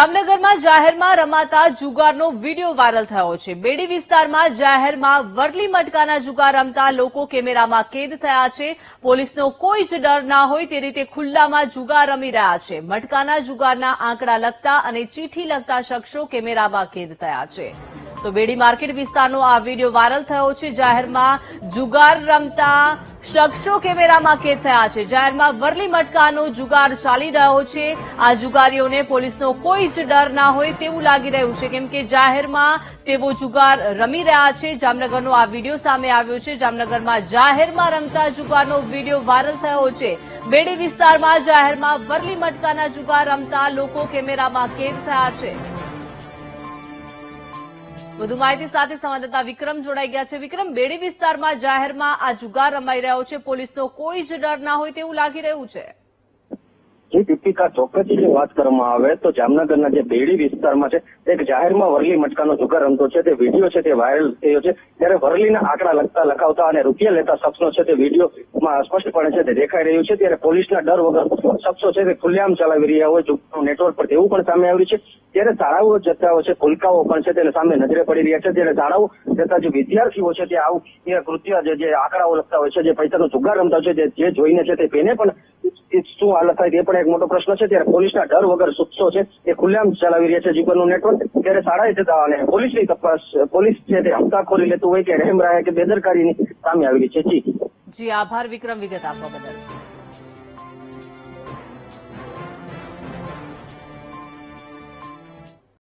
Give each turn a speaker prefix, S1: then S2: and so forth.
S1: જામનગરમાં જાહેરમાં રમાતા જુગારનો video viral થયો છે. બેડી વિસ્તારમાં જાહેરમાં વરલી મટકાના જુગાર રમતા લોકો કેમેરામાં કેદ થયા છે. પોલીસનો કોઈ જ ડર ના હોય તે રીતે ખુલ્લામાં જુગાર રમી રહ્યા છે. મટકાના જુગારના આંકડા લગતા અને ચીઠી લગતા શખ્સો કેમેરામાં કેદ થયા છે. તો બેડી માર્કેટ વિસ્તારનો આ વીડિયો વાયરલ થયો છે. જાહેરમાં જુગાર રમતા શખ્સો કેમેરામાં કેદ થયા છે. જાહેરમાં વરલી મટકાનો જુગાર ચાલી રહ્યો છે. આ જુગારીઓને પોલીસનો કોઈ જ ડર ના હોય તેવું લાગી રહ્યું છે. કેમ કે જાહેરમાં તેઓ જુગાર રમી રહ્યા છે. જામનગરનો આ વીડિયો સામે આવ્યો છે. જામનગરમાં જાહેરમાં રમતા જુગારનો વીડિયો વાયરલ થયો છે. બેડી વિસ્તારમાં જાહેરમાં વરલી મટકાના જુગાર રમતા લોકો કેમેરામાં કેદ થયા છે. વધુ માહિતી સાથે સંવાદદાતા વિક્રમ જોડાઈ ગયા છે. વિક્રમ, બેડી વિસ્તારમાં જાહેરમાં આ જુગાર રમાઈ રહ્યો છે. પોલીસનો કોઈ જ ડર ના હોય તેવું લાગી રહ્યું છે.
S2: જે દીપિકા ચોક્કસથી વાત કરવામાં આવે, તો જામનગરના જે બેડી વિસ્તારમાં છે એક જાહેરમાં વરલી મટકાનો જુગાર રમતો છે, તે વીડિયો છે, તે વાયરલ થયો છે. ત્યારે વરલીના આંકડા લખતા લખાવતા અને રૂપિયા લેતા શખ્સો છે, તે વિડીયોમાં સ્પષ્ટપણે છે, તે દેખાઈ રહ્યું છે. ત્યારે પોલીસના ડર વગર શખ્સો છે, તે ખુલ્લેઆમ ચલાવી રહ્યા હોય, જુગારનું નેટવર્ક પર તેવું પણ સામે આવ્યું છે. ત્યારે શાળાઓ જતા હોય છે, ફુલકાઓ પણ છે, તેને સામે નજરે પડી રહ્યા છે. ત્યારે શાળાઓ જતા જે વિદ્યાર્થીઓ છે, તે આવું કૃત્ય જે આંકડાઓ લખતા હોય છે, જે પૈસાનો જુગાર રમતા હોય છે, જે- જોઈને છે, તે તેને પણ શું હાલત થાય તે પણ એક મોટો પ્રશ્ન છે. ત્યારે પોલીસના ડર વગર શખ્સો છે. એ ખુલ્લેઆમ ચલાવી રહ્યા છે જીવનનું નેટવર્ક. ત્યારે શાળાએ જતા અને પોલીસની તપાસ, પોલીસ છે તે હપ્તાખોરી લેતું હોય કે રહેમ રાહે કે બેદરકારીની સામે આવી રહી છે. જી.
S1: જી, આભાર વિક્રમ વિગત આપવા બદલ.